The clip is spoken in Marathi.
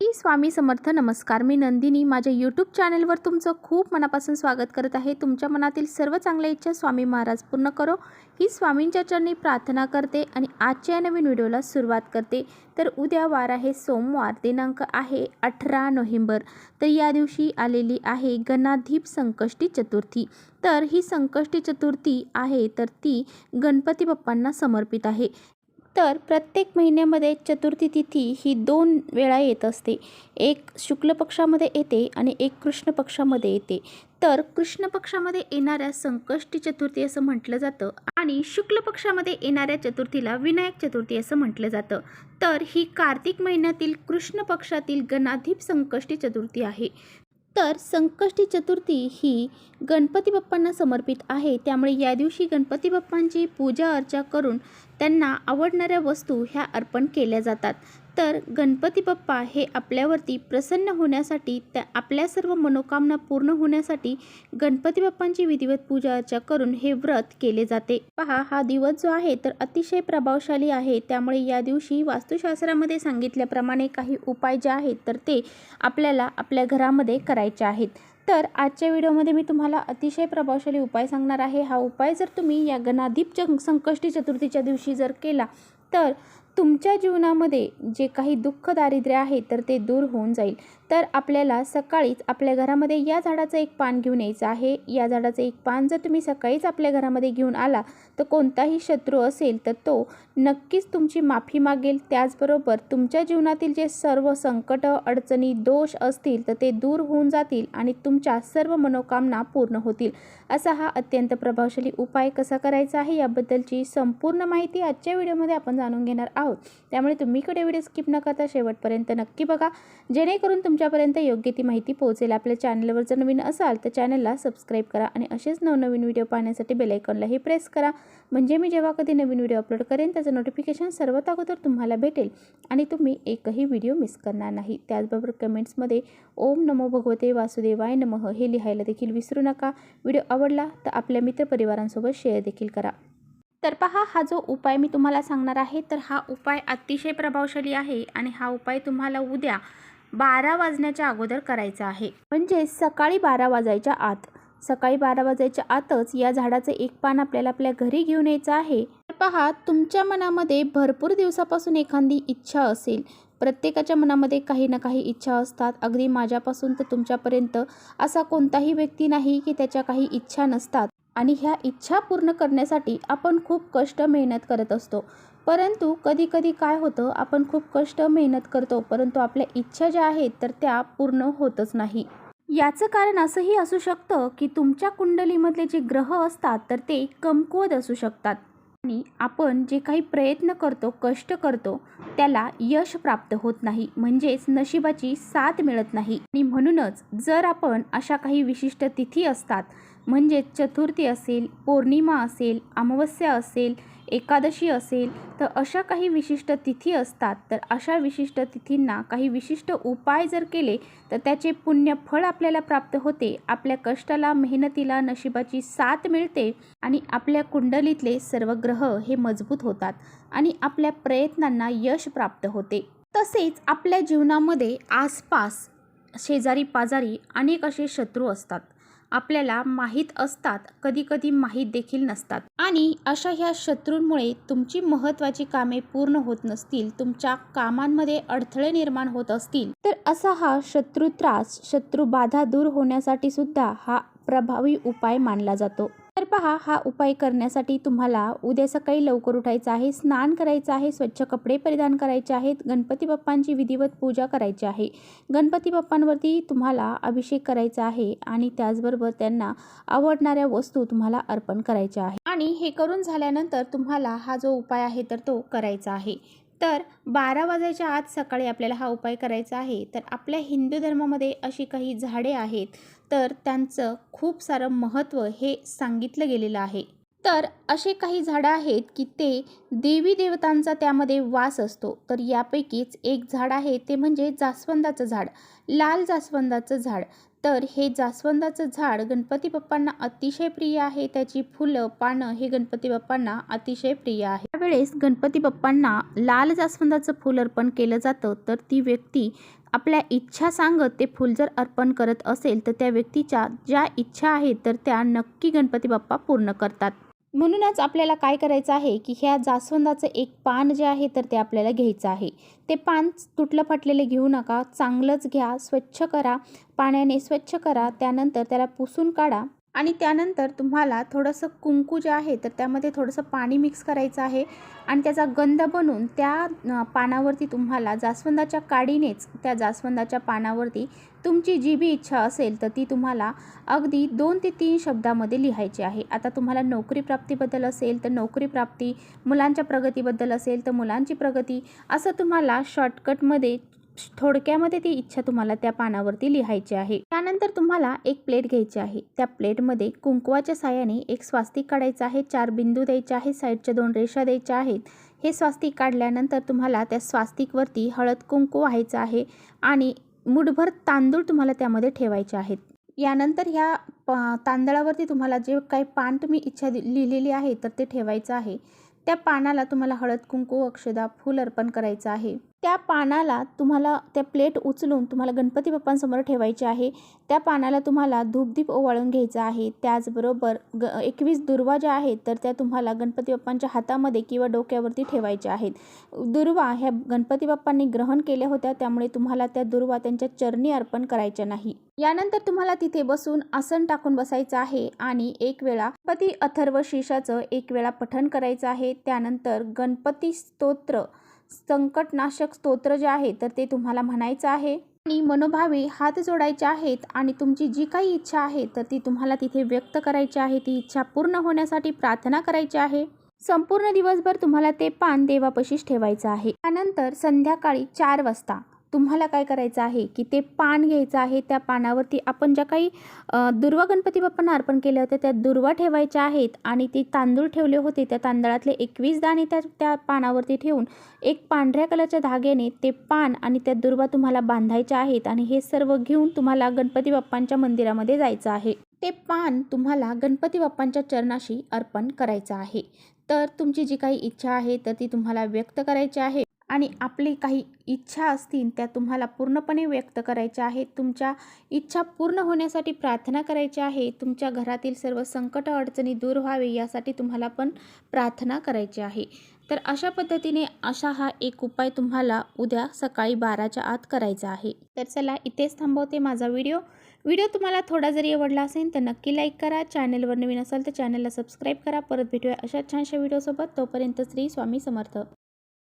श्री स्वामी समर्थ नमस्कार. मी नंदिनी. माझ्या यूट्यूब चॅनलवर तुमचं खूप मनापासून स्वागत करत आहे. तुमच्या मनातील सर्व चांगल्या इच्छा स्वामी महाराज पूर्ण करो. ही स्वामींच्या चरणी प्रार्थना करते आणि आजच्या या नवीन व्हिडिओला सुरुवात करते. तर उद्या वार आहे. सोमवार दिनांक आहे अठरा नोव्हेंबर. तर या दिवशी आलेली आहे गणाधीप संकष्टी चतुर्थी. तर ही संकष्टी चतुर्थी आहे तर ती गणपती बाप्पांना समर्पित आहे. तर प्रत्येक महिन्यामध्ये चतुर्थी तिथी ही दोन वेळा येत असते. एक शुक्ल पक्षामध्ये येते आणि एक कृष्ण पक्षामध्ये येते. तर कृष्ण पक्षामध्ये येणाऱ्या संकष्टी चतुर्थी असं म्हटलं जातं आणि शुक्ल पक्षामध्ये येणाऱ्या चतुर्थीला विनायक चतुर्थी असं म्हटलं जातं. तर ही कार्तिक महिन्यातील कृष्ण पक्षातील गणाधीप संकष्टी चतुर्थी आहे. तर संकष्टी चतुर्थी ही गणपती बाप्पांना समर्पित आहे. त्यामुळे या दिवशी गणपती बाप्पांची पूजा अर्चा करून त्यांना आवडणाऱ्या वस्तू ह्या अर्पण केल्या जातात. तर गणपती बाप्पा हे आपल्यावरती प्रसन्न होण्यासाठी त्या आपल्या सर्व मनोकामना पूर्ण होण्यासाठी गणपती बाप्पांची विधिवत पूजा अर्चा करून हे व्रत केले जाते. पहा हा दिवस जो आहे तर अतिशय प्रभावशाली आहे. त्यामुळे या दिवशी वास्तुशास्त्रामध्ये सांगितल्याप्रमाणे काही उपाय जे आहेत तर ते आपल्याला आपल्या घरामध्ये करायचे आहेत. तर आजच्या व्हिडिओमध्ये मी तुम्हाला अतिशय प्रभावशाली उपाय सांगणार आहे. हा उपाय जर तुम्ही या गणाधीप च संकष्टी चतुर्थीच्या दिवशी जर केला तर तुमच्या जीवनामध्ये जे काही दुःख दारिद्र्य आहे तर ते दूर होऊन जाईल. तर आपल्याला सकाळीच आपल्या घरामध्ये या झाडाचं एक पान घेऊन यायचं आहे. या झाडाचं एक पान जर तुम्ही सकाळीच आपल्या घरामध्ये घेऊन आला तर कोणताही शत्रू असेल तर तो नक्कीच तुमची माफी मागेल. त्याचबरोबर तुमच्या जीवनातील जे सर्व संकट अडचणी दोष असतील तर ते दूर होऊन जातील आणि तुमच्या सर्व मनोकामना पूर्ण होतील. असा हा अत्यंत प्रभावशाली उपाय कसा करायचा आहे याबद्दलची संपूर्ण माहिती आजच्या व्हिडिओमध्ये आपण जाणून घेणार आहोत. त्यामुळे तुम्ही कडे व्हिडिओ स्किप न करता शेवटपर्यंत नक्की बघा. जेणेकरून तुमच्यापर्यंत योग्य ती माहिती पोहोचेल. आपल्या चॅनलवर जर नवीन असाल तर चॅनलला सबस्क्राईब करा आणि असेच नवनवीन व्हिडिओ पाहण्यासाठी बेलायकॉनलाही प्रेस करा. म्हणजे मी जेव्हा कधी नवीन व्हिडिओ अपलोड करेन त्याचं नोटिफिकेशन सर्वात अगोदर तुम्हाला भेटेल आणि तुम्ही एकही व्हिडिओ मिस करणार नाही. त्याचबरोबर कमेंट्समध्ये ओम नमो भगवते वासुदेवाय नमः हे लिहायला देखील विसरू नका. व्हिडिओ आवडला तर आपल्या मित्रपरिवारांसोबत शेअर देखील करा. तर पहा हा जो उपाय मी तुम्हाला सांगणार आहे तर हा उपाय अतिशय प्रभावशाली आहे आणि हा उपाय तुम्हाला उद्या बारा वाजण्याच्या अगोदर करायचा आहे. म्हणजे सकाळी बारा वाजायच्या आत. सकाळी बारा वाजायच्या आतच या झाडाचं एक पान आपल्याला आपल्या घरी घेऊन यायचं आहे. तर पहा तुमच्या मनामध्ये भरपूर दिवसापासून एखादी इच्छा असेल. प्रत्येकाच्या मनामध्ये काही ना काही इच्छा असतात. अगदी माझ्यापासून तर तुमच्यापर्यंत असा कोणताही व्यक्ती नाही की त्याच्या काही इच्छा नसतात. आणि ह्या इच्छा पूर्ण करण्यासाठी आपण खूप कष्ट मेहनत करत असतो. परंतु कधी कधी काय होतं आपण खूप कष्ट मेहनत करतो परंतु आपल्या इच्छा ज्या आहेत तर त्या पूर्ण होतच नाही. याचं कारण असंही असू शकतं की तुमच्या कुंडलीमधले जे ग्रह असतात तर ते कमकुवत असू शकतात. आणि आपण जे काही प्रयत्न करतो कष्ट करतो त्याला यश प्राप्त होत नाही म्हणजेच नशिबाची साथ मिळत नाही. आणि म्हणूनच जर आपण अशा काही विशिष्ट तिथी असतात म्हणजेच चतुर्थी असेल पौर्णिमा असेल अमावस्या असेल एकादशी असेल तर अशा काही विशिष्ट तिथी असतात. तर अशा विशिष्ट तिथींना काही विशिष्ट उपाय जर केले तर त्याचे पुण्य फळ आपल्याला प्राप्त होते. आपल्या कष्टाला मेहनतीला नशिबाची साथ मिळते आणि आपल्या कुंडलीतले सर्व ग्रह हे मजबूत होतात आणि आपल्या प्रयत्नांना यश प्राप्त होते. तसेच आपल्या जीवनामध्ये आसपास शेजारी पाजारी अनेक असे शत्रू असतात. आपल्याला माहीत असतात कधीकधी माहीत देखील नसतात. आणि अशा ह्या शत्रूंमुळे तुमची महत्त्वाची कामे पूर्ण होत नसतील तुमच्या कामांमध्ये अडथळे निर्माण होत असतील. तर असा हा शत्रू त्रास शत्रू बाधा दूर होण्यासाठी सुद्धा हा प्रभावी उपाय मानला जातो. तर पहा हा उपाय करण्यासाठी तुम्हाला उद्या सकाळी लवकर उठायचं आहे स्नान करायचं आहे स्वच्छ कपडे परिधान करायचे आहेत गणपती बाप्पांची विधिवत पूजा करायची आहे. गणपती बाप्पांवरती तुम्हाला अभिषेक करायचा आहे आणि त्याचबरोबर त्यांना आवडणाऱ्या वस्तू तुम्हाला अर्पण करायच्या आहे आणि हे करून झाल्यानंतर तुम्हाला हा जो उपाय आहे तर तो करायचा आहे. तर बारा वाजायच्या आत सकाळी आपल्याला हा उपाय करायचा आहे. तर आपल्या हिंदू धर्मामध्ये अशी काही झाडे आहेत तर त्यांचं खूप सारं महत्त्व हे सांगितलं गेलेलं आहे. तर असे काही झाडं आहेत की ते देवी देवतांचा त्यामध्ये वास असतो. तर यापैकीच एक झाड आहे ते म्हणजे जास्वंदाचं झाड लाल जास्वंदाचं झाड. तर हे जास्वंदाचं झाड गणपती बाप्पांना अतिशय प्रिय आहे. त्याची फुलं पानं हे गणपती बाप्पांना अतिशय प्रिय आहे. त्यावेळेस गणपती बाप्पांना लाल जास्वंदाचं फुल अर्पण केलं जातं. तर ती व्यक्ती आपल्या इच्छा सांगत ते फूल जर अर्पण करत असेल तर त्या व्यक्तीच्या ज्या इच्छा आहेत तर त्या नक्की गणपती बाप्पा पूर्ण करतात. म्हणूनच आपल्याला काय करायचं आहे की ह्या जास्वंदाचं एक पान जे आहे तर ते आपल्याला घ्यायचं आहे. ते पान तुटलं फाटलेले घेऊ नका. चांगलंच घ्या. स्वच्छ करा. पाण्याने स्वच्छ करा. त्यानंतर त्याला पुसून काढा. आणि त्यानंतर तुम्हाला थोडंसं कुंकू जे आहे तर त्यामध्ये थोडंसं पाणी मिक्स करायचं आहे आणि त्याचा गंध बनवून त्या पानावरती तुम्हाला जास्वंदाच्या काडीनेच त्या जास्वंदाच्या पानावरती तुमची जी बी इच्छा असेल तर ती तुम्हाला अगदी दोन ते तीन शब्दामध्ये लिहायची आहे. आता तुम्हाला नोकरी प्राप्तीबद्दल असेल तर नोकरी प्राप्ती मुलांच्या प्रगतीबद्दल असेल तर मुलांची प्रगती असं तुम्हाला शॉर्टकटमध्ये थोडक्यामध्ये ती इच्छा तुम्हाला त्या पानावरती लिहायची आहे. त्यानंतर तुम्हाला एक प्लेट घ्यायची आहे. त्या प्लेटमध्ये कुंकवाच्या साह्याने एक स्वास्तिक काढायचं आहे चार बिंदू द्यायचे आहेत साईडच्या दोन रेषा द्यायच्या आहेत. हे स्वास्तिक काढल्यानंतर तुम्हाला त्या स्वास्तिकवरती हळद कुंकू व्हायचं आहे आणि मुठभर तांदूळ तुम्हाला त्यामध्ये ठेवायचे आहेत. यानंतर ह्या प तांदळावरती तुम्हाला जे काही पान तुम्ही इच्छा दि- लिहिलेली आहे तर ते ठेवायचं आहे. त्या पानाला तुम्हाला हळद कुंकू अक्षदा फूल अर्पण करायचं आहे. त्या पानाला तुम्हाला त्या प्लेट उचलून तुम्हाला गणपती बाप्पांसमोर ठेवायचे आहे. त्या पानाला तुम्हाला धूपदीप ओवाळून घ्यायचा आहे. त्याचबरोबर ग एकवीस दुर्वा ज्या आहेत तर त्या तुम्हाला गणपती बाप्पांच्या हातामध्ये किंवा डोक्यावरती ठेवायच्या आहेत. दुर्वा ह्या गणपती बाप्पांनी ग्रहण केल्या होत्या त्यामुळे तुम्हाला त्या दुर्वा त्यांच्या चरणी अर्पण करायच्या नाही. यानंतर तुम्हाला तिथे बसून आसन टाकून बसायचं आहे आणि एक वेळा गणपती अथर्व शीर्षाचं एक वेळा पठण करायचं आहे. त्यानंतर गणपती स्तोत्र संकटनाशक स्तोत्र जे आहे तर ते तुम्हाला म्हणायचं आहे. आणि मनोभावे हात जोडायचे आहेत आणि तुमची जी काही इच्छा आहे तर ती तुम्हाला तिथे व्यक्त करायची आहे. ती इच्छा पूर्ण होण्यासाठी प्रार्थना करायची आहे. संपूर्ण दिवसभर तुम्हाला ते पान देवापशीच ठेवायचं आहे. त्यानंतर संध्याकाळी चार वाजता तुम्हाला काय करायचं आहे? की ते पान घ्यायचं आहे त्या पानावरती आपण ज्या काही दुर्वा गणपती बाप्पांना अर्पण केल्या होत्या त्या दुर्वा ठेवायच्या आहेत आणि ते तांदूळ ठेवले होते. त्या तांदळातले एकवीस दाणे त्या त्या पानावरती ठेवून एक पांढऱ्या कलरच्या धाग्याने ते पान आणि त्या दुर्वा तुम्हाला बांधायच्या आहेत आणि हे सर्व घेऊन तुम्हाला गणपती बाप्पांच्या मंदिरामध्ये जायचं आहे. ते पान तुम्हाला गणपती बाप्पांच्या चरणाशी अर्पण करायचं आहे. तर तुमची जी काही इच्छा आहे तर ती तुम्हाला व्यक्त करायची आहे. आणि आपली काही इच्छा असतील त्या तुम्हाला पूर्णपणे व्यक्त करायच्या आहेत. तुमच्या इच्छा पूर्ण होण्यासाठी प्रार्थना करायची आहे. तुमच्या घरातील सर्व संकट अडचणी दूर व्हावे यासाठी तुम्हाला पण प्रार्थना करायची आहे. तर अशा पद्धतीने असा हा एक उपाय तुम्हाला उद्या सकाळी बाराच्या आत करायचा आहे. तर चला इथेच थांबवते माझा व्हिडिओ. व्हिडिओ तुम्हाला थोडा जरी आवडला असेल तर नक्की लाईक करा. चॅनलवर नवीन असाल तर चॅनलला सबस्क्राईब करा. परत भेटूया अशा छानशा व्हिडिओसोबत तोपर्यंत श्री स्वामी समर्थ.